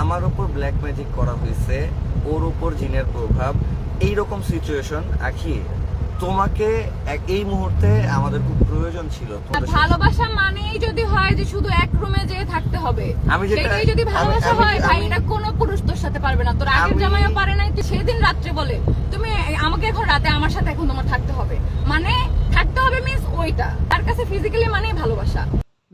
আমার উপর black magic করা হয়েছে ওর উপর জিনের প্রভাব। এই রকম সিচুয়েশন আখি তোমাকে এই মুহূর্তে আমাদের খুব প্রয়োজন ছিল ভালোবাসা মানেই যদি হয় যে শুধু এক রুমে যেয়ে থাকতে হবে। আমি যেটা- সেটাই যদি ভালোবাসা হয় ভাই এটা কোনো পুরুষ তোর সাথে পারবে না। তোর আগের জামাইও পারে নাই সেদিন রাত্রে বলে তুমি আমাকে এখন রাতে আমার সাথে এখন তোমার থাকতে হবে। মানে থাকতে হবে মিন্স ওইটা। তার কাছে ফিজিক্যালি মানেই ভালোবাসা।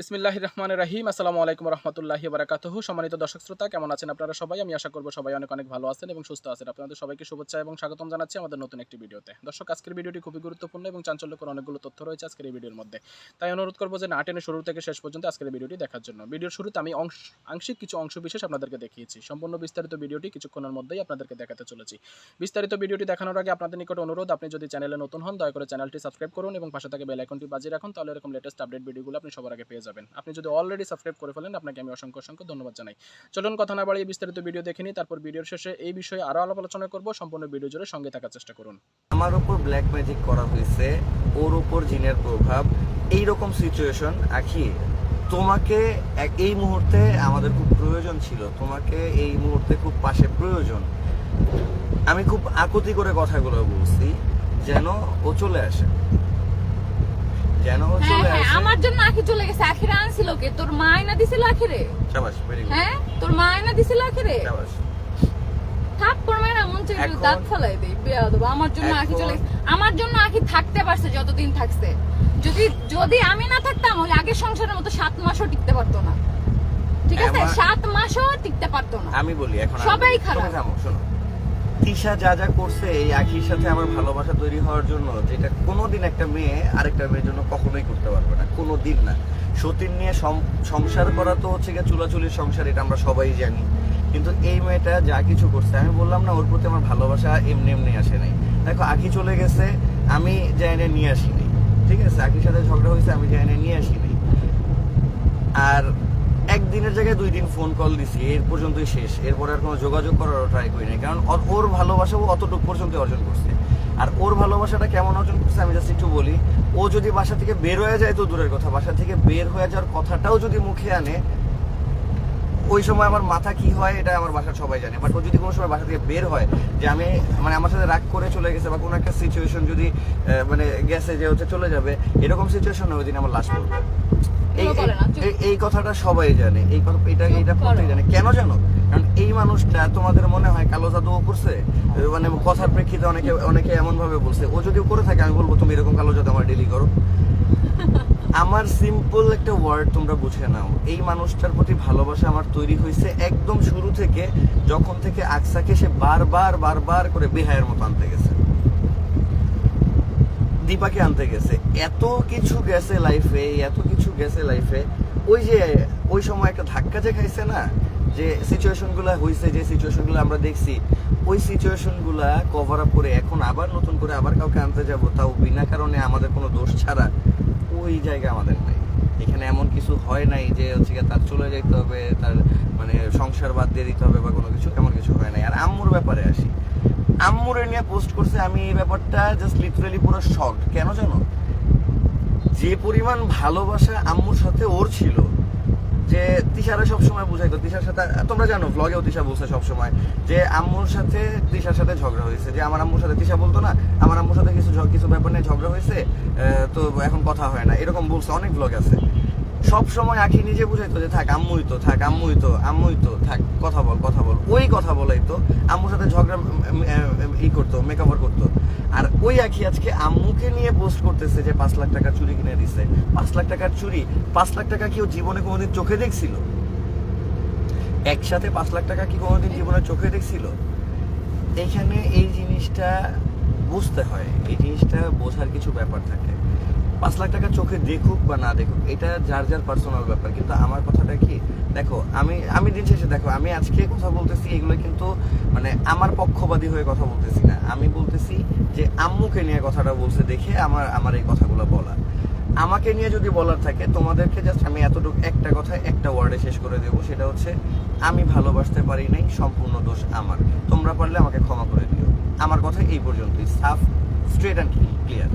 বিসমিল্লাহ রহমান রাহিম। আসসালামু আলাইকুম রহমতুল্লাহি বারাকাতুহ। সম্মানিত দর্শক শ্রোতা, কেমন আছেন আপনারা সবাই? আমি আশা করব সবাই অনেক অনেক ভালো আছেন এবং সুস্থ আছেন। আপনাদের সবাইকে শুভেচ্ছা এবং স্বাগতম জানাচ্ছি আমাদের নতুন একটি ভিডিওতে। দর্শক, আজকের ভিডিওটি খুবই গুরুত্বপূর্ণ এবং চাঞ্চল্যকর অনেকগুলো তথ্য রয়েছে আজকের এই ভিডিওর মধ্যে। তাই অনুরোধ করব যে না টেনে শুরু থেকে শেষ পর্যন্ত আজকের ভিডিওটি দেখার জন্য। ভিডিওর শুরুতে আমি আংশিক কিছু অংশ বিশেষ আপনাদেরকে দেখিয়েছি। সম্পূর্ণ বিস্তারিত ভিডিওটি কিছুক্ষণের মধ্যেই আপনাদেরকে দেখাতে চলেছি। বিস্তারিত ভিডিওটি দেখানোর আগে আপনাদের নিকট অনুরোধ, আপনি যদি চ্যানেলে নতুন হন, দয়া করে চ্যানেলটি সাবস্ক্রাইব করুন এবং পাশে থাকে বেল আইকনটি বাজিয়ে রাখুন, তাহলে এরকম লেটেস্ট আপডেট ভিডিওগুলো আপনি সবার আগে পেয়ে যাবেন। আপনি যদি অলরেডি সাবস্ক্রাইব করে ফেলেন, আপনাকে আমি অসংখ্য অসংখ্য ধন্যবাদ জানাই। চলুন কথা না বাড়িয়ে বিস্তারিত ভিডিও দেখে নিই, তারপর ভিডিওর শেষে এই বিষয়ে আরও আলাপ আলোচনা করব। সম্পূর্ণ ভিডিও জুড়ে সঙ্গে থাকার চেষ্টা করুন। আমার উপর ব্ল্যাক ম্যাজিক করা হয়েছে, ওর উপর জিনের প্রভাব। এই রকম সিচুয়েশন আখি, তোমাকে এই মুহূর্তে আমাদের খুব প্রয়োজন ছিল। তোমাকে এই মুহূর্তে খুব পাশে প্রয়োজন। আমি খুব আকুতি করে কথাগুলো বলছি, যেন ও চলে আসে। হ্যাঁ চলে আসে? আমার জন্য আখি চলে গেছে। আখিরে আনছিল কে? তোর মা আয়না দিছিল আখিরে? সাবাস ভেরি গুড হ্যাঁ তোর মা আয়না দিছিল আখিরে? সাবাস। থাপ্পড় মেরা মন চাই দাঁত ফলাই দেই বিয়া দেবো। আমার জন্য আখি চলে আমার জন্য আখি থাকতে পারছে যতদিন থাকছে। যদি যদি আমি না থাকতাম ওই আগের সংসারের মতো সাত মাসও টিকতে পারতো না। ঠিক আছে? সাত মাসও টিকতে পারতো না। আমি বলি এখন সবাই খারাপ। শোনো। তিশা যা যা করছে এই আখির সাথে আমার ভালোবাসা তৈরি হওয়ার জন্য, যেটা কোনোদিন একটা মেয়ে আরেকটা মেয়ের জন্য কখনোই করতে পারবে না, কোনোদিন না। সতীন নিয়ে সংসার করা তো হচ্ছে গিয়ে চুলাচুলির সংসার, এটা আমরা সবাই জানি। কিন্তু এই মেয়েটা যা কিছু করছে, আমি বললাম না, ওর প্রতি আমার ভালোবাসা এমনি এমনি আসে নাই। দেখো আখি চলে গেছে, আমি জাইনে নিয়ে আসিনি। ঠিক আছে আখির সাথে ঝগড়া হয়েছে, আমি জাইনে নিয়ে আসিনি। আর একদিনের জায়গায় দুই দিন ফোন কল দিছি, এর পর্যন্তই শেষ। এরপরে আর কোনো যোগাযোগ করার ট্রাই করি নাই, কারণ ওর- ওর ভালোবাসা ও অতটুকু পর্যন্ত অর্জন করছে। আর ওর ভালোবাসাটা কেমন অর্জন করছে আমি জাস্ট একটু বলি, ও যদি বাসা থেকে বের হয়ে যায় তো দূরের কথা, বাসা থেকে বের হয়ে যাওয়ার কথাটাও যদি মুখে আনে, ওই সময় আমার মাথা কি হয় এটা আমার বাসার সবাই জানে। বাট ও যদি কোনো সময় বাসা থেকে বের হয়, যে আমি মানে আমার সাথে রাগ করে চলে গেছে বা কোনো একটা সিচুয়েশন যদি মানে গেছে যে হচ্ছে চলে যাবে, এরকম সিচুয়েশন ওই দিন আমার লাস্ট পড়বে। এই কথাটা সবাই জানে। এই কথা এটা এটা। প্রত্যেক জানে। কেন জানো? কারণ এই মানুষটা তোমাদের মনে হয় কালো জাদু করছে? মানে কথার প্রেক্ষিতে অনেকে অনেকে এমন ভাবে বলছে। ও যদি করে থাকে আমি বলব তুমি এরকম কালো জাদু আমার ডেলি করো। আমার সিম্পল একটা ওয়ার্ড তোমরা বুঝে নাও। এই মানুষটার প্রতি ভালোবাসা আমার তৈরি হয়েছে একদম শুরু থেকে যখন থেকে আকসাকে সে বারবার বারবার করে বেহায়ের মতো আনতে গেছে। দীপাকে আনতে গেছে। এত কিছু গেছে লাইফে এত কিছু গেছে লাইফে ওই যে, ওই সময় একটা ধাক্কা যে খাইছে না, যে সিচুয়েশনগুলা হয়েছে যে সিচুয়েশনগুলো আমরা দেখছি, ওই সিচুয়েশনগুলা কভার আপ করে এখন আবার নতুন করে আবার কাউকে আনতে যাব, তাও বিনা কারণে আমাদের কোনো দোষ ছাড়া ওই জায়গা আমাদের নাই। এখানে এমন কিছু হয় নাই যে হচ্ছে তার চলে যেতে হবে, তার মানে সংসার বাদ দিয়ে দিতে হবে বা কোনো কিছু, এমন কিছু হয় নাই। আর আম্মুর ব্যাপারে আসি। আম্মুরে নিয়ে পোস্ট করছে, আমি এই ব্যাপারটা জাস্ট লিটারালি পুরো শক কেন জানো? যে পরিমাণ ভালোবাসা আম্মুর সাথে ওর ছিল, যে তিশারা সবসময় বুঝাইতো। তিশার সাথে, তোমরা জানো ব্লগেও তিশা বলছে সবসময়, যে আম্মুর সাথে তিশার সাথে ঝগড়া হয়েছে, যে আমার আম্মুর সাথে, তিশা বলতো না, আমার আম্মুর সাথে কিছু কিছু ব্যাপার নিয়ে ঝগড়া হয়েছে তো এখন কথা হয় না। এরকম বলছে, অনেক ব্লগ আছে। সব সময় আখি নিজে বুঝাইতো যে, থাক, আম্মুই তো, থাক, আম্মুই তো আম্মুই তো, থাক, কথা বল কথা বল। ওই কথা বলাই তো আম্মুর সাথে ঝগড়া ই করতো মেকআভার করতো। আর ওই আখি আজকে আম্মুকে নিয়ে পোস্ট করতেছে যে, পাঁচ লাখ টাকার চুরি কিনে দিছে। পাঁচ লাখ টাকার চুরি, পাঁচ লাখ টাকা কি ও জীবনে কোনোদিন চোখে দেখছিল? একসাথে পাঁচ লাখ টাকা কি কোনোদিন জীবনে চোখে দেখছিল? এখানে এই জিনিসটা বুঝতে হয়। এই জিনিসটা বোঝার কিছু ব্যাপার থাকে। পাঁচ লাখ টাকা চোখে দেখুক বা না দেখুক, এটা যার যার পার্সোনাল ব্যাপার। কিন্তু আমার কথাটা কি, দেখো, আমি আমি দিন শেষে দেখো, আমি আজকে কথা বলতেছি এগুলো কিন্তু মানে আমার পক্ষবাদী হয়ে কথা বলতেছি না। আমি বলতেছি যে আম্মুকে নিয়ে কথাটা বলছে দেখে আমার আমার এই কথাগুলো বলা আমাকে নিয়ে যদি বলার থাকে, তোমাদেরকে জাস্ট আমি এতটুকু একটা কথা, একটা ওয়ার্ডে শেষ করে দেবো, সেটা হচ্ছে আমি ভালোবাসতে পারি নাই, সম্পূর্ণ দোষ আমার। তোমরা পারলে আমাকে ক্ষমা করে দিও। আমার কথা এই পর্যন্তই। সাফ স্ট্রেট অ্যান্ড ক্লিয়ার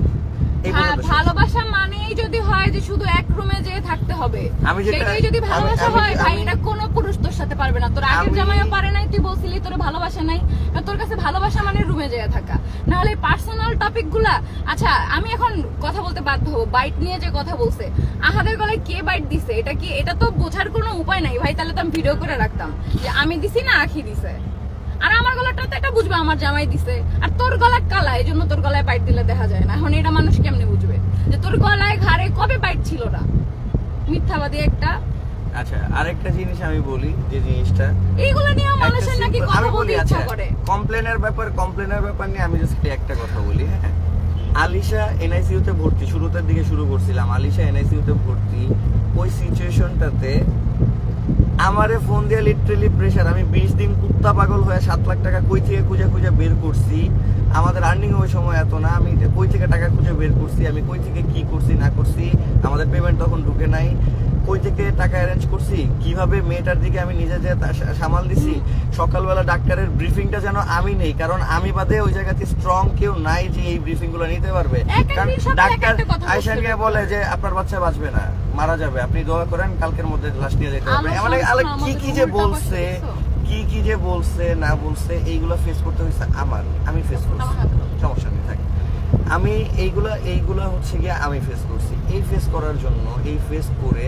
ভালোবাসা মানেই যদি হয় যে শুধু এক রুমে যেয়ে থাকতে হবে। আমি সেটাই যদি ভালোবাসা হয় ভাই এটা কোনো পুরুষ তোর সাথে পারবে না। তোর আগের জামাইও পারে নাই তুই বলছিলি তোর ভালোবাসা নাই। তোর কাছে ভালোবাসা মানে রুমে যেয়ে থাকা। না হলে পার্সোনাল টপিকগুলা আচ্ছা আমি এখন কথা বলতে বাধ্য হব। বাইট নিয়ে যে কথা বলছে। আহাদের গলায় কে বাইট দিছে? এটা কি এটা তো বোঝার কোনো উপায় নাই। ভাই তাহলে তো আমি ভিডিও করে রাখতাম। যে আমি দিছি না আখি দিছে। আর আমার গলাটা তো এটা বুঝবে আমার জামাই দিছে। আর তোর গলা কালা এই জন্য তোর গলায় বাইট দিলে দেখা যায় না। এখন এটা মানুষ কেমনে বুঝবে? যে তোর গলায় ঘাড়ে কবে বাইট ছিল না? মিথ্যাবাদী একটা। আচ্ছা আরেকটা জিনিস আমি বলি যে জিনিসটা এইগুলো নিয়ে মানুষের নাকি কথা বলতে বলি ইচ্ছা আচ্ছা করে। কমপ্লেনের ব্যাপার কমপ্লেনের ব্যাপার নিয়ে আমি জাস্ট একটা কথা বলি হ্যাঁ? আলিশা এনআইসিইউ তে ভর্তি শুরুতের দিকে শুরু করছিলাম। আলিশা এনআইসিইউ তে ভর্তি ওই সিচুয়েশনটাতে আমারে ফোন দিয়ে লিটারেলি প্রেশার আমি বিশ দিন কুত্তা পাগল হয়ে সাত লাখ টাকা কই থেকে খুঁজে খুঁজে বের করছি? আমাদের আর্নিং ওই সময় এত না, আমি কই থেকে টাকা খুঁজে বের করছি, আমি কই থেকে কি করছি, না করছি, আমাদের পেমেন্ট তখন ঢুকে নাই। কই থেকে টাকা অ্যারেঞ্জ করছি? কীভাবে মেয়েটার দিকে আমি নিজে যে সামাল দিছি? সকালবেলা ডাক্তারের ব্রিফিংটা যেন আমি নেই কারণ আমি বাদে ওই জায়গাতে স্ট্রং কেউ নাই যে এই ব্রিফিংগুলো নিতে পারবে। কারণ ডাক্তার একটা কথা আয়সা বলতে বলে যে আপনার বাচ্চা বাঁচবে না মারা যাবে আপনি দোয়া করেন কালকের মধ্যে লাশ নিয়ে যেতে হবে মানে কি কি যে বলছে কি কি যে বলছে না বলছে এইগুলো ফেস করতে হয়েছে আমার আমি ফেস করছি। সমস্যা নেই থাকে। আমি এইগুলা এইগুলা হচ্ছে গিয়ে আমি ফেস করছি। এই ফেস করার জন্য এই ফেস করে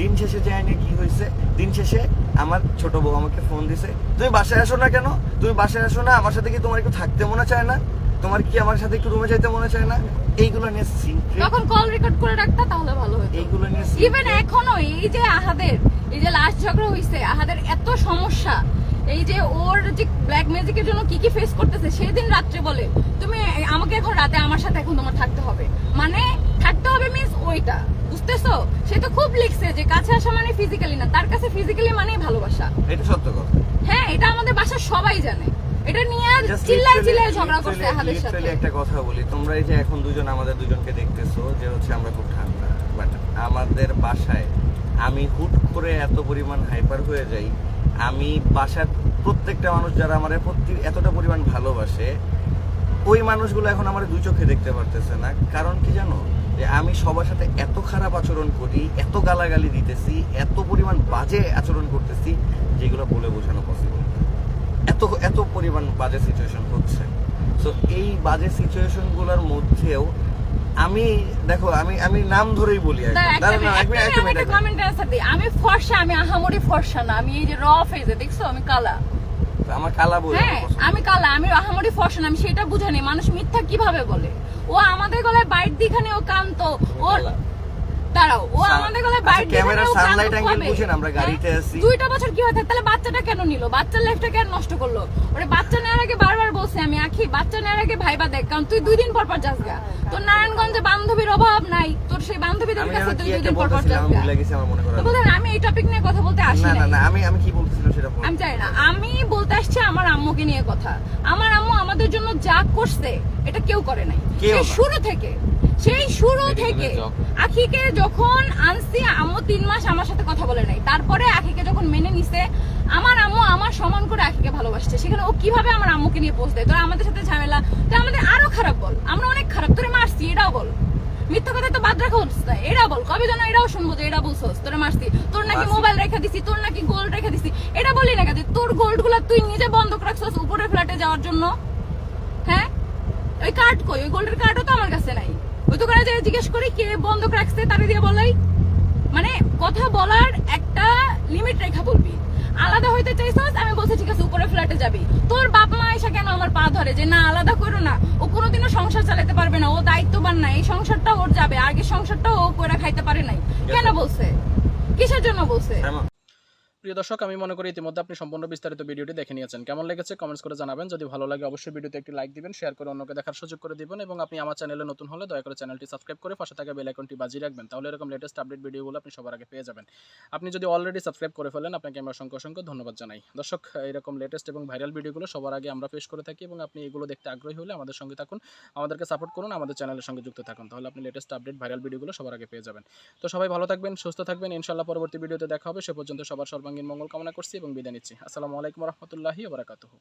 দিন শেষে যায় না কি হয়েছে দিন শেষে আমার ছোট বউ আমাকে ফোন দিছে তুমি বাসায় আসো না কেন? তুমি বাসায় আসো না আমার সাথে কি তোমার একটু থাকতে মনে চায় না? তোমার কি আমার সাথে একটু রুমে যাইতে মনে চায় না? এইগুলো নিয়ে সিক্রেট তখন কল রেকর্ড করে রাখতা তাহলে ভালো হতো। এইগুলো নিয়ে ইভেন এখনও এই যে আহাদের এই যে লাস্ট ঝগড়া হইছে আহাদের এত সমস্যা। এই যে ওর যে ব্ল্যাক ম্যাজিকের জন্য কি কি ফেস করতেছে সেই দিন রাত্রে বলে তুমি আমাকে এখন রাতে আমার সাথে এখন তোমার থাকতে হবে। মানে থাকতে হবে মিস ওইটা বুঝতেছো? সে তো খুব লিখছে যে কাছে আসা মানে ফিজিক্যালি না তার কাছে ফিজিক্যালি মানেই ভালোবাসা। এটা সত্য কথা। হ্যাঁ এটা আমাদের বাসার সবাই জানে। এটা নিয়ে চিল্লাই চিল্লাই ঝগড়া করছে আহাদের সাথে। একটা কথা বলি। তোমরা এই যে এখন দুজন আমাদের দুজনকে দেখতেছো যে হচ্ছে আমরা খুব ঠান্ডা। বাট আমাদের বাসায় আমি হুট করে এত পরিমাণ হাইপার হয়ে যাই। আমি বাসার প্রত্যেকটা মানুষ যারা আমার প্রতি এতটা পরিমাণ ভালোবাসে ওই মানুষগুলো এখন আমার দুই চোখে দেখতে পারতেছে না। কারণ কি জানো? যে আমি সবার সাথে এত খারাপ আচরণ করি এত গালাগালি দিতেছি এত পরিমাণ বাজে আচরণ করতেছি যেগুলো বলে বোঝানো পসিবল এত এত পরিমাণ বাজে সিচুয়েশন হচ্ছে। তো এই বাজে সিচুয়েশনগুলোর মধ্যেও আমি দেখো আমি আমি নাম ধরেই বলি। আমি ফর্সা আমি আহামরি ফর্সা না আমি এই যে র ফেজে দেখছ? আমি কালা। আমার কালা বলে হ্যাঁ আমি কালা আমি আহামরি ফর্সা না আমি সেটা বুঝানি মানুষ মিথ্যা কীভাবে বলে? ও আমাদের গলায় বাইট দিখানে ও কান্ত ও দাঁড়াও ও আমাদের আচ্ছা। বুঝেন, আমরা গাড়িতে হ্যাঁ? আছি। দুইটা বছর কি হয়েছে? তাহলে বাচ্চাটা কেন নিল? বাচ্চার লাইফটা কেন নষ্ট করল? ওরে বাচ্চা নেওয়ার আগে বারবার বলছে আমি আখি বাচ্চা নেওয়ার আগে ভাইবা দেখ কারণ তুই দুই দিন পর পর যাস গা। তোর নারায়ণগঞ্জে বান্ধবীর অভাব নাই। তোর সেই বান্ধবীদের কাছে যেন তুই দুই দিন পর পর যাস আমি গা এই টপিক নিয়ে কথা বলতে আসি না না আমি আমি কি সেটা আমি জানি না। আমি বলতে আসছি আমার আম্মুকে নিয়ে কথা। আমার আম্মু আমাদের জন্য যা করছে এটা কেউ করে নাই। শুরু থেকে সেই শুরু থেকে আখিকে যখন আনছি আম্মু তিন মাস আমার সাথে কথা বলে নাই। তারপরে আখিকে যখন মেনে নিছে আমার আম্মু আমার সমান করে আখিকে ভালোবাসছে। সেখানে ও কীভাবে আমার আম্মুকে নিয়ে পোস্ট দেয়? তোরা আমাদের সাথে ঝামেলা। তো আমাদের আরও খারাপ বল। আমরা অনেক খারাপ। তোরে মারছি এটাও বল। মিথ্যা কথা তো বাদ রাখা হচ্ছে। না এটা বল। কবে যেন এটাও শুনব যে এটা বলছস তোরে মারছি। তোর নাকি মোবাইল রেখে দিছি তোর নাকি গোল্ড রেখে দিছি। এটা বলি না কেন? তোর গোল্ডগুলা তুই নিজে বন্ধক রাখছস উপরে ফ্ল্যাটে যাওয়ার জন্য? হ্যাঁ? ওই কার্ড কই? ওই গোল্ডের কার্ডও তো আমার কাছে নাই। দোকানে যে জিজ্ঞেস করি কে বন্ধক রাখছে তারে দিয়ে বলাই। মানে কথা বলার একটা লিমিট রেখা বলবি। আলাদা হইতে চাইছস আমি বলছি ঠিক আছে উপরে ফ্ল্যাটে যাবি। তোর বাপ মা এসে কেন আমার পা ধরে যে না আলাদা করো না। ও কোনোদিনও সংসার চালাতে পারবে না ও দায়িত্ববান না এই সংসারটা ওর যাবে আগে সংসারটা ও করে খাইতে পারে নাই। কেন বলছে? কিসের জন্য বলছে? প্রিয় দর্শক, আমি মনে করি ইতিমধ্যে আপনি সম্পূর্ণ বিস্তারিত ভিডিওটি দেখে নিয়েছেন। কেমন লেগেছে কমেন্টস করে জানাবেন। যদি ভালো লাগে, অবশ্যই ভিডিওতে একটি লাইক দিবেন শেয়ার করে অন্যকে দেখার সুযোগ করে দিবেন এবং আপনি আমার চ্যানেলে নতুন হলে দয়া করে চ্যানেলটি সাবস্ক্রাইব করে পাশে থাকা বেল আইকনটি বাজিয়ে রাখবেন, তাহলে এরকম লেটেস্ট আপডেট ভিডিওগুলো আপনি সবার আগে পেয়ে যাবেন। আপনি যদি অলরেডি সাবস্ক্রাইব করে ফেলেন, আপনাকে আমরা অসংখ্য অসংখ্য ধন্যবাদ জানাই। দর্শক, এরকম লেটেস্ট এবং ভাইরাল ভিডিওগুলো সবার আগে আমরা পেশ করে থাকি এবং আপনি এগুলো দেখতে আগ্রহী হলে আমাদের সঙ্গে থাকুন, আমাদেরকে সাপোর্ট করুন, আমাদের চ্যানেলের সঙ্গে যুক্ত থাকুন, তাহলে আপনি লেটেস্ট আপডেট ভাইরাল ভিডিওগুলো সবার আগে পেয়ে যাবেন। তো সবাই ভালো থাকবেন, সুস্থ থাকবেন ইনশাল্লাহ পরবর্তী ভিডিওতে দেখা হবে, সে পর্যন্ত সবার সর্বাঙ্গীন মঙ্গল কামনা করছি এবং বিদায় নিচ্ছি। আসসালামু আলাইকুম রহমতুল্লাহি বারাকাতুহু।